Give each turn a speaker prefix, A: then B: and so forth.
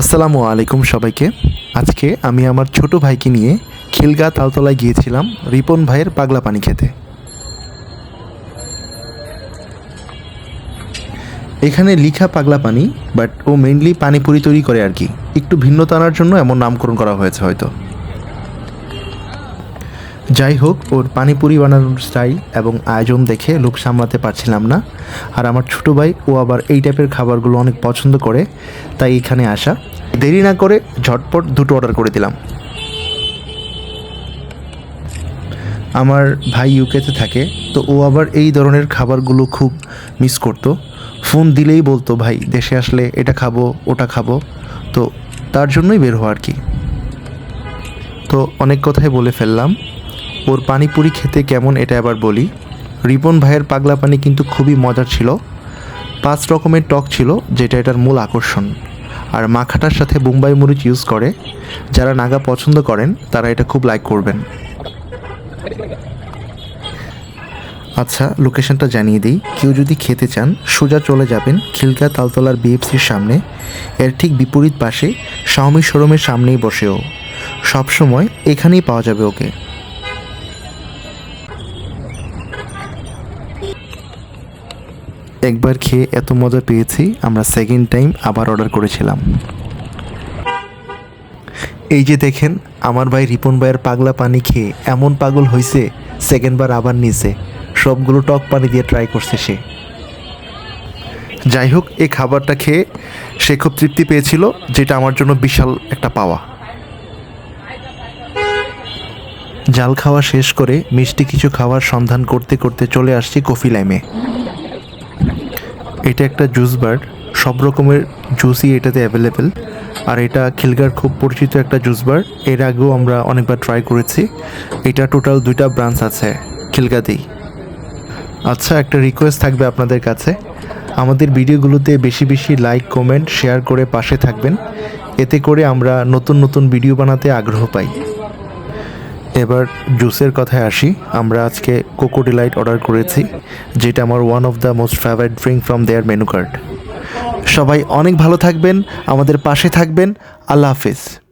A: আসসালামু আলাইকুম সবাইকে। আজকে আমি আমার ছোট ভাইকে নিয়ে খিলগা তালতলায় গিয়েছিলাম রিপন ভাইয়ের পাগলা পানি খেতে। এখানে লিখা পাগলা পানি বাট ও মেইনলি পানিপুরি তৈরি করে আর কি। একটু ভিন্নতা আনার জন্য এমন নামকরণ করা হয়েছে হয়তো। যাই হোক ওর পানিপুরি বানানোর স্টাইল এবং আয়োজন দেখে লোক সামলাতে পারছিলাম না। আর আমার ছোটো ভাই, ও আবার এই টাইপের খাবারগুলো অনেক পছন্দ করে, তাই এখানে আসা। দেরি না করে ঝটপট দুটো অর্ডার করে দিলাম। আমার ভাই ইউকেতে থাকে, তো ও আবার এই ধরনের খাবারগুলো খুব মিস করতো। ফোন দিলেই বলতো, ভাই, দেশে আসলে এটা খাব, ওটা খাব। তো তার জন্যই বের হওয়া আর কি। তো অনেক কথাই বলে ফেললাম। ওর পানিপুরি খেতে কেমন এটা আবার বলি। রিপন ভাইয়ের পাগলা পানি কিন্তু খুবই মজার ছিল। পাঁচ রকমের টক ছিল, যেটা এটার মূল আকর্ষণ। আর মাখাটার সাথে বোম্বাই মরিচ ইউজ করে। যারা নাগা পছন্দ করেন, তারা এটা খুব লাইক করবেন। আচ্ছা লোকেশনটা জানিয়ে দিই। কেউ যদি খেতে চান, সোজা চলে যাবেন খিলকা তালতলার বিএফসির সামনে। এর ঠিক বিপরীত পাশে শাওমি শোরুমের সামনেই বসে ও সবসময় এখানেই পাওয়া যাবে ওকে। একবার খেয়ে এত মজা পেয়েছি, আমরা সেকেন্ড টাইম আবার অর্ডার করেছিলাম। এই যে দেখেন, আমার ভাই রিপন ভাইয়ের পাগলা পানি খেয়ে এমন পাগল হয়েছে সেকেন্ডবার আবার নিছে। সবগুলো টক পানি দিয়ে ট্রাই করছে সে। যাই হোক, এই খাবারটা খেয়ে সে খুব তৃপ্তি পেয়েছিল, যেটা আমার জন্য বিশাল একটা পাওয়া। জাল খাওয়া শেষ করে মিষ্টি কিছু খাওয়ার সন্ধান করতে করতে চলে আসছি কফি লাইমে। এটা একটা জুস বার সব রকমের জুসই এটাতে অ্যাভেলেবেল আর এটা খিলগার খুব পরিচিত একটা জুস বার এর আগেও আমরা অনেকবার ট্রাই করেছি। এটা টোটাল দুইটা ব্রাঞ্চ আছে খিলগাতেই আচ্ছা একটা রিকোয়েস্ট থাকবে আপনাদের কাছে। আমাদের ভিডিওগুলোতে বেশি বেশি লাইক কমেন্ট শেয়ার করে পাশে থাকবেন। এতে করে আমরা নতুন নতুন ভিডিও বানাতে আগ্রহ পাই। এবার জুসের কথায় আসি। আমরা আজকে কোকো ডিলাইট অর্ডার করেছি, যেটা আমার one of the most favourite drink from their menu card সবাই অনেক ভালো থাকবেন, আমাদের পাশে থাকবেন। আল্লাহ হাফিজ।